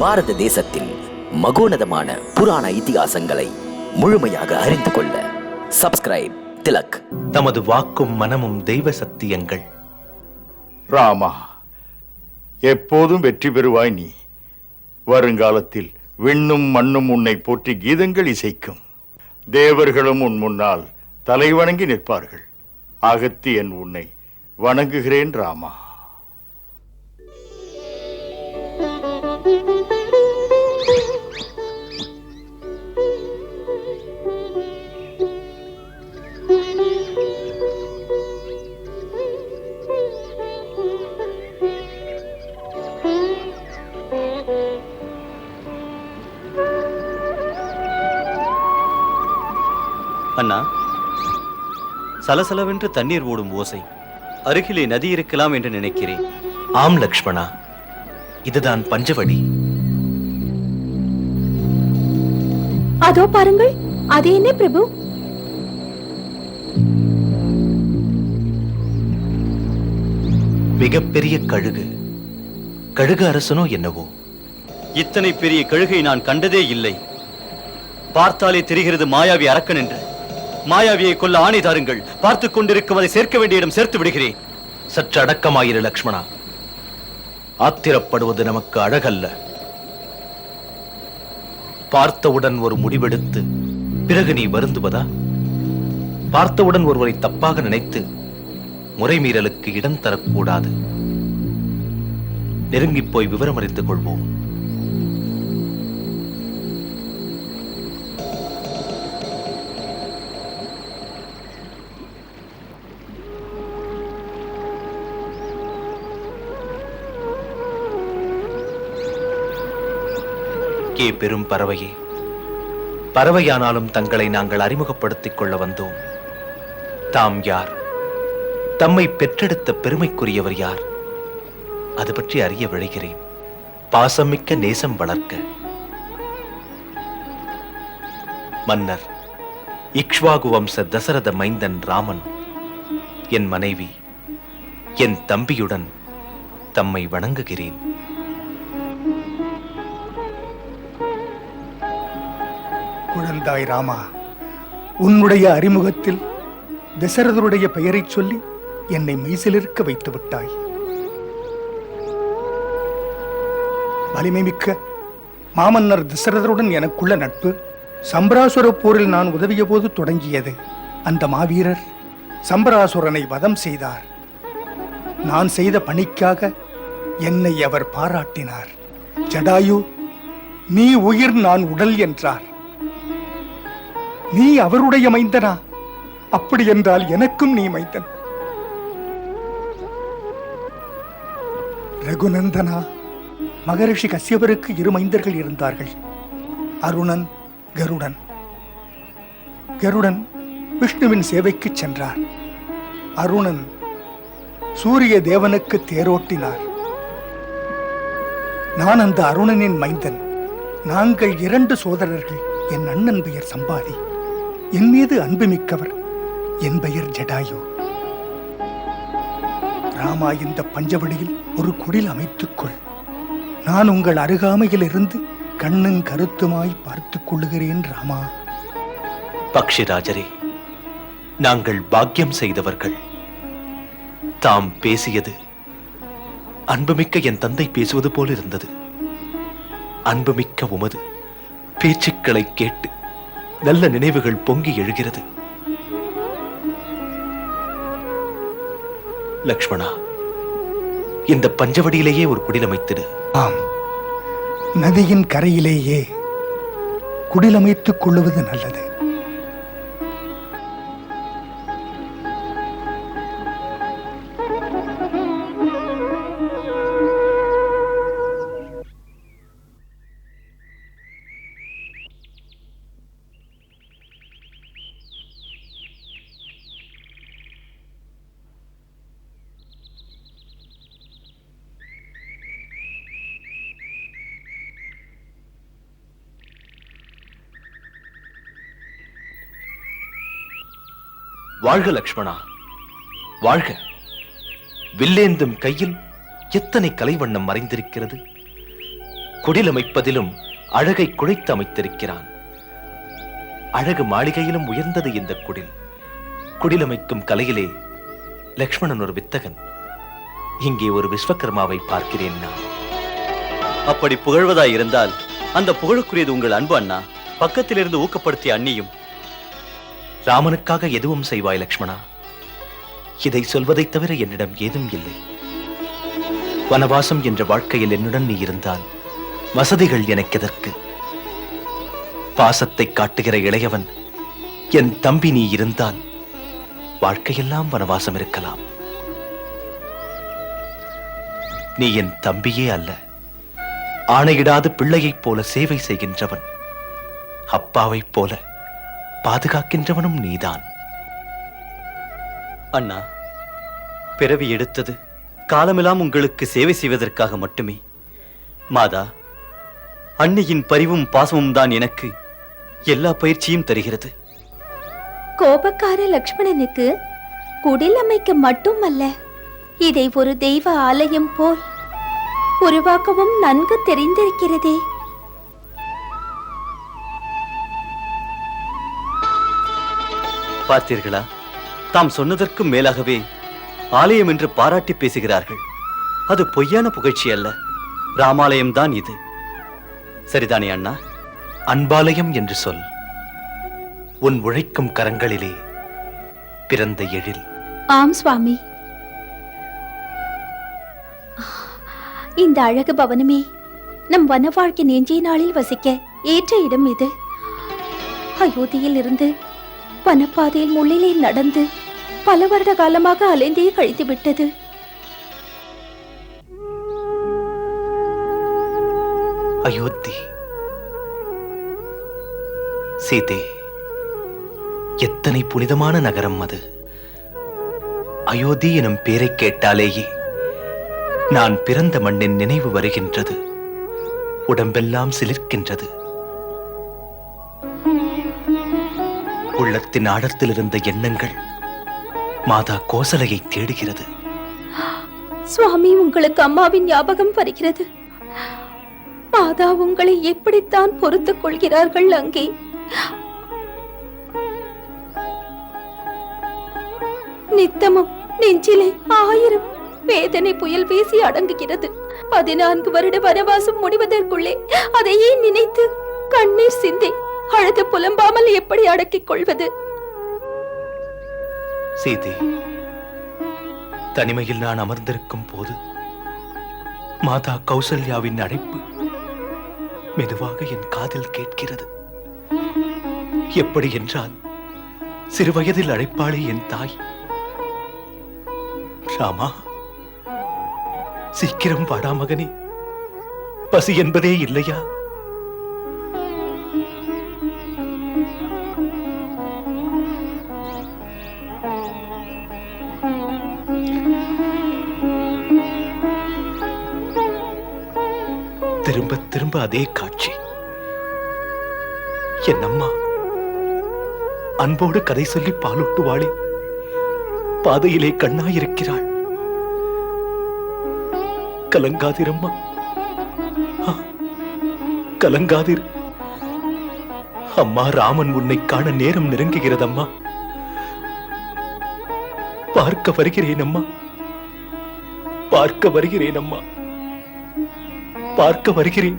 பாரத தேசத்தின் மகோனதமான புராண இதிகாசங்களை முழுமையாக அறிந்து கொள்ள சப்ஸ்கிரைப் திலக். தமது வாக்கும் மனமும் தெய்வ சத்தியங்கள். ராமா எப்போதும் வெற்றி பெறுவாய் நீ. வருங்காலத்தில் விண்ணும் மண்ணும் உன்னை போற்றி கீதங்கள் இசைக்கும். தேவர்களும் உன் முன்னால் தலைவணங்கி நிற்பார்கள். அகத்தியன் உன்னை வணங்குகிறேன் ராமா. அண்ணா சலசலவென்று தண்ணீர் ஓடும் ஓசை. அருகிலே நதி இருக்கலாம் என்று நினைக்கிறேன். ஆம் லக்ஷ்மணா. இதுதான் பஞ்சவடி அதோ பாருங்கள் அது என்ன பிரபு? மிகப்பெரிய கழுகு. கழுகு அரசனோ என்னவோ? இத்தனை பெரிய கழுகை நான் கண்டதே இல்லை. பார்த்தாலே தெரிகிறது மாயாவி அரக்கன் என்று மாயாவியை கொல்ல ஆணை தாருங்கள். பார்த்துக் கொண்டிருக்கும் அதை சேர்க்க வேண்டிய இடம் சேர்த்து விடுகிறேன். சற்று அடக்கமாயிரு லக்ஷ்மணா. ஆத்திரப்படுவது நமக்கு அழகல்ல. பார்த்தவுடன் ஒரு முடிவெடுத்து பிறகு நீ வருந்துவதா? பார்த்தவுடன் ஒருவரை தப்பாக நினைத்து முறைமீறலுக்கு இடம் தரக்கூடாது. நெருங்கிப் போய் விவரம் அறிந்து கொள்வோம். கே பெரும் பறவையே. பறவையானாலும் தங்களை நாங்கள் அறிமுகப்படுத்திக் கொள்ள வந்தோம். தாம் யார்? தம்மை பெற்றெடுத்த பெருமைக்குரியவர் யார்? அது பற்றி அறிய விழைகிறேன். பாசமிக்க நேசம் வளர்க்க. மன்னர் இக்ஷ்வாகு வம்ச தசரத மைந்தன் ராமன் என் மனைவி என் தம்பியுடன் தம்மை வணங்குகிறேன். வந்தாய் ராமா உன்னுடைய அறிமுகத்தில் தசரதருடைய பெயரைச் சொல்லி என்னை மெய்சிலிருக்க வைத்து விட்டாய். வலிமை மிக்க மாமன்னர் தசரதருடன் எனக்குள்ள நட்பு சம்பராசுர போரில் நான் உதவிய போது தொடங்கியது. அந்த மாவீரர் சம்பராசுரனை வதம் செய்தார். நான் செய்த பணிக்காக என்னை அவர் பாராட்டினார். ஜடாயு நீ உயிர் நான் உடல் என்றார். நீ அவருடைய மைந்தனா? அப்படி என்றால் எனக்கும் நீ மைந்தன். ரகுநந்தனா? மகரிஷி கசியபருக்கு இரு மைந்தர்கள் இருந்தார்கள். அருணன் கருடன். கருடன் விஷ்ணுவின் சேவைக்கு சென்றார். அருணன் சூரிய தேவனுக்கு தேரோட்டினார். நான் அந்த அருணனின் மைந்தன். நாங்கள் இரண்டு சோதரர்கள். என் அண்ணன் பெயர் சம்பாதி. என் மீது அன்புமிக்கவர். என் பெயர் ஜடாயு. ராமா இந்த பஞ்சவடியில் ஒரு குடில் அமைத்துக்கொள் நான் உங்கள் அருகாமையில் இருந்து கண்ணும் கருத்துமாய் பார்த்துக் கொள்ளுகிறேன் ராமா. பக்ஷிராஜரே நாங்கள் பாக்கியம் செய்தவர்கள். தாம் பேசியது அன்புமிக்க என் தந்தை பேசுவது போல் இருந்தது அன்புமிக்க உமது பேச்சுக்களை கேட்டு நல்ல நினைவுகள் பொங்கி எழுகிறது. லக்ஷ்மணா இந்த பஞ்சவடியிலேயே ஒரு குடிலமைத்திடு ஆம். நதியின் கரையிலேயே குடிலமைத்துக் கொள்ளுவது நல்லது. வாழ்க லக்ஷ்மணா. வாழ்க. வில்லேந்தும் கையில் எத்தனை கலைவண்ணம் மறைந்திருக்கிறது? குடிலமைப்பதிலும் அழகை குழைத்து அமைத்திருக்கிறான். அழகு மாளிகையிலும் உயர்ந்தது இந்த குடில். குடிலமைக்கும் கலையிலே லக்ஷ்மணன் ஒரு வித்தகன். இங்கே ஒரு விஸ்வகர்மாவை பார்க்கிறேன் நான். அப்படி புகழ்வதாய் இருந்தால் அந்த புகழுக்குரியது உங்கள் அன்பு அண்ணா. பக்கத்திலிருந்து ஊக்கப்படுத்திய அண்ணியும் ராமனுக்காக எதுவும் செய்வாய் லக்ஷ்மணா? இதை சொல்வதைத் தவிர என்னிடம் ஏதும் இல்லை. வனவாசம் என்ற வாழ்க்கையில் என்னுடன் நீ இருந்தால் வசதிகள் எனக்கு எதற்கு? பாசத்தை காட்டுகிற இளையவன் என் தம்பி நீ இருந்தால் வாழ்க்கையெல்லாம் வனவாசம் இருக்கலாம். நீ என் தம்பியே அல்ல ஆணையிடாது பிள்ளையைப் போல சேவை செய்கின்றவன் அப்பாவைப் போல. பாதுகாக்கின்றவனும் நீதான். அண்ணா பிறவி எடுத்தது காலமெல்லாம் உங்களுக்கு சேவை செய்வதற்காக மட்டுமே. மாதா அன்னியின் பரிவும் பாசமும் தான் எனக்கு எல்லா பயிற்சியும் தருகிறது. கோபக்கார லக்ஷ்மணனுக்கு குடில் அமைக்க மட்டுமல்ல இதை ஒரு தெய்வ ஆலயம் போல் உருவாக்கவும் நன்கு தெரிந்திருக்கிறதே. பார்த்தீர்களா தாம் சொன்னதற்கும் மேலாகவே ஆலயம் என்று பாராட்டி பேசுகிறார்கள். அது பொய்யான புகழ்ச்சி அல்ல. ராமாலயம் தான் இது. சரிதானே அண்ணா? அன்பாலயம் என்று சொல். உன் உழைக்கும் கரங்களிலே பிறந்த எழில். ஆம் சுவாமி. இந்த அழகு பவனமே நம் வன வாழ்க்கை நெஞ்சிய நாளில் வசிக்க ஏற்ற இடம் இது. அயோத்தியில் இருந்து வனப்பாதையில் முள்ளிலே நடந்து பல வருட காலமாக அலைந்தே கழித்து விட்டது அயோத்தி. சீதே எத்தனை புனிதமான நகரம் அது. அயோத்தி எனும் பேரை கேட்டாலேயே நான் பிறந்த மண்ணின் நினைவு வருகின்றது. உடம்பெல்லாம் சிலிர்க்கின்றது. உள்ளத்தின் ஆழத்தில் இருந்த எண்ணங்கள் மாதா கோசலையை தேடுகிறது. சுவாமி உங்களுக்கு அம்மாவின் ஞாபகம் வருகிறது. மாதா உங்களை எப்படித்தான் பொறுத்துக் கொள்கிறார்கள் அங்கே? நித்தமும் நெஞ்சிலே ஆயிரம் வேதனை புயல் வீசி அடங்குகிறது. பதினான்கு வருட வனவாசம் முடிவதற்குள்ளே அதையே நினைத்து கண்ணீர் சிந்தி அழுது புலம்பாமல் எப்படி அடக்கிக் கொள்வது? சீதே தனிமையில் நான் அமர்ந்திருக்கும் போது மாதா கௌசல்யாவின் அழைப்பு மெதுவாக என் காதில் கேட்கிறது. எப்படி என்றால் சிறுவயதில் அழைப்பாளே என் தாய். ராமா சீக்கிரம் வாடா மகனே. பசி என்பதே இல்லையா? திரும்ப திரும்ப அதே காட்சி. என் அம்மா அன்போடு கதை சொல்லி பாலூட்டுவாளே பாதையிலே கண்ணாயிருக்கிறாள். கலங்காதிரம்மா ஆ, கலங்காதிரு. அம்மா ராமன் உன்னை காண நேரம் நெருங்குகிறதம்மா. பார்க்க வருகிறேன் அம்மா. பார்க்க வருகிறேன் அம்மா. பார்க்க வருகிறேன்.